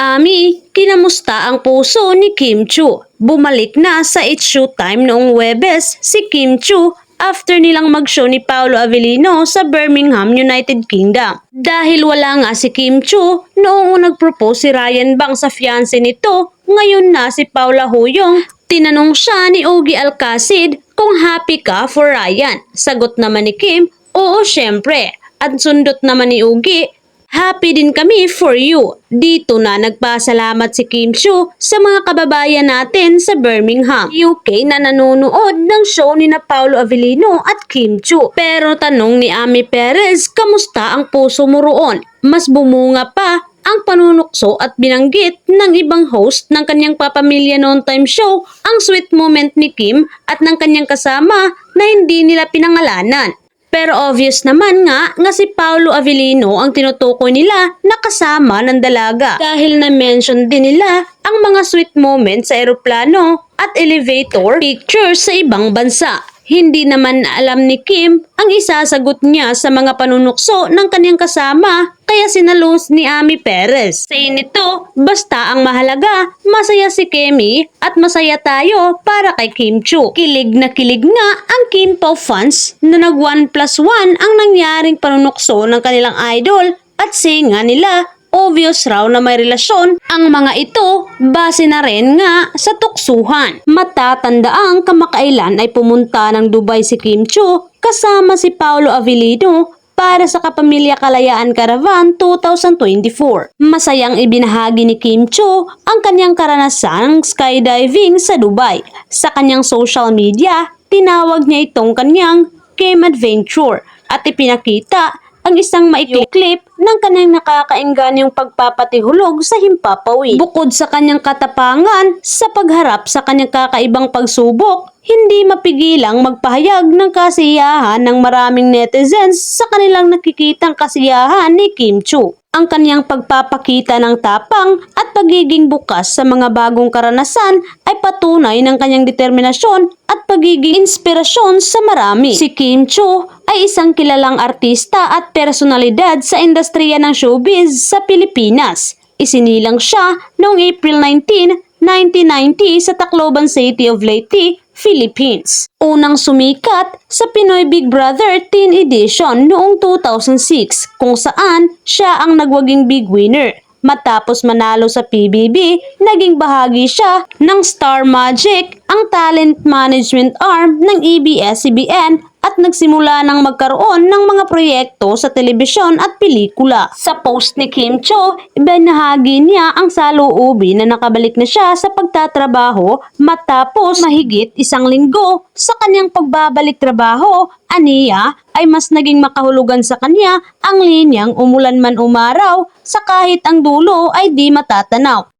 Ami, kinamusta ang puso ni Kim Chu? Bumalik na sa It's Showtime noong Webes si Kim Chu after nilang mag-show ni Paolo Avellino sa Birmingham, United Kingdom. Dahil wala nga si Kim Chu noong nag-propose si Ryan Bang sa fiancé nito, ngayon na si Paula Huyong. Tinanong siya ni Ogie Alcacid kung happy ka for Ryan. Sagot naman ni Kim, oo syempre. At sundot naman ni Ugi, Happy din kami for you. Dito na nagpasalamat si Kim Chu sa mga kababayan natin sa Birmingham, UK na nanonood ng show ni na Paolo Avellino at Kim Chu. Pero tanong ni Ami Perez, kamusta ang puso mo roon? Mas bumunga pa ang panunukso at binanggit ng ibang host ng kanyang papamilya noon time show ang sweet moment ni Kim at ng kanyang kasama na hindi nila pinangalanan. Pero obvious naman nga nga si Paolo Avellino ang tinutukoy nila na kasama ng dalaga dahil na-mention din nila ang mga sweet moments sa eroplano at elevator pictures sa ibang bansa. Hindi naman alam ni Kim ang isasagot niya sa mga panunukso ng kanyang kasama kaya sinalos ni Ami Perez. Say nito, basta ang mahalaga, masaya si Kemi at masaya tayo para kay Kim Chu. Kilig na kilig nga ang Kim Pao fans na nag 1 plus 1 ang nangyaring panunukso ng kanilang idol at say nga nila obvious raw na may relasyon ang mga ito base na rin nga sa tuksuhan. Matatandaang kamakailan ay pumunta ng Dubai si Kim Chu kasama si Paolo Avellino para sa Kapamilya Kalayaan Caravan 2024. Masayang ibinahagi ni Kim Chu ang kanyang karanasang skydiving sa Dubai. Sa kanyang social media, tinawag niya itong kanyang Kim Adventure at ipinakita ang isang maikling clip ng kanyang nakakainggan yung pagpapatihulog sa himpapawid. Bukod sa kanyang katapangan sa pagharap sa kanyang kakaibang pagsubok, hindi mapigilang magpahayag ng kasiyahan ng maraming netizens sa kanilang nakikitang kasiyahan ni Kim Chu. Ang kanyang pagpapakita ng tapang at pagiging bukas sa mga bagong karanasan ay patunay ng kanyang determinasyon at pagiging inspirasyon sa marami. Si Kim Chu ay isang kilalang artista at personalidad sa industriya ng showbiz sa Pilipinas. Isinilang siya noong April 19, 1990 sa Tacloban City of Leyte, Philippines. Unang sumikat sa Pinoy Big Brother Teen Edition noong 2006 kung saan siya ang nagwaging big winner. Matapos manalo sa PBB, naging bahagi siya ng Star Magic, ang talent management arm ng E ABS-CBN at nagsimula ng magkaroon ng mga proyekto sa telebisyon at pelikula. Sa post ni Kim Cho, ibinahagi niya ang saluubin na nakabalik na siya sa pagtatrabaho matapos mahigit isang linggo sa kanyang pagbabalik trabaho. Aniya ay mas naging makahulugan sa kanya ang linyang umulan man umaraw sa kahit ang dulo ay di matatanaw.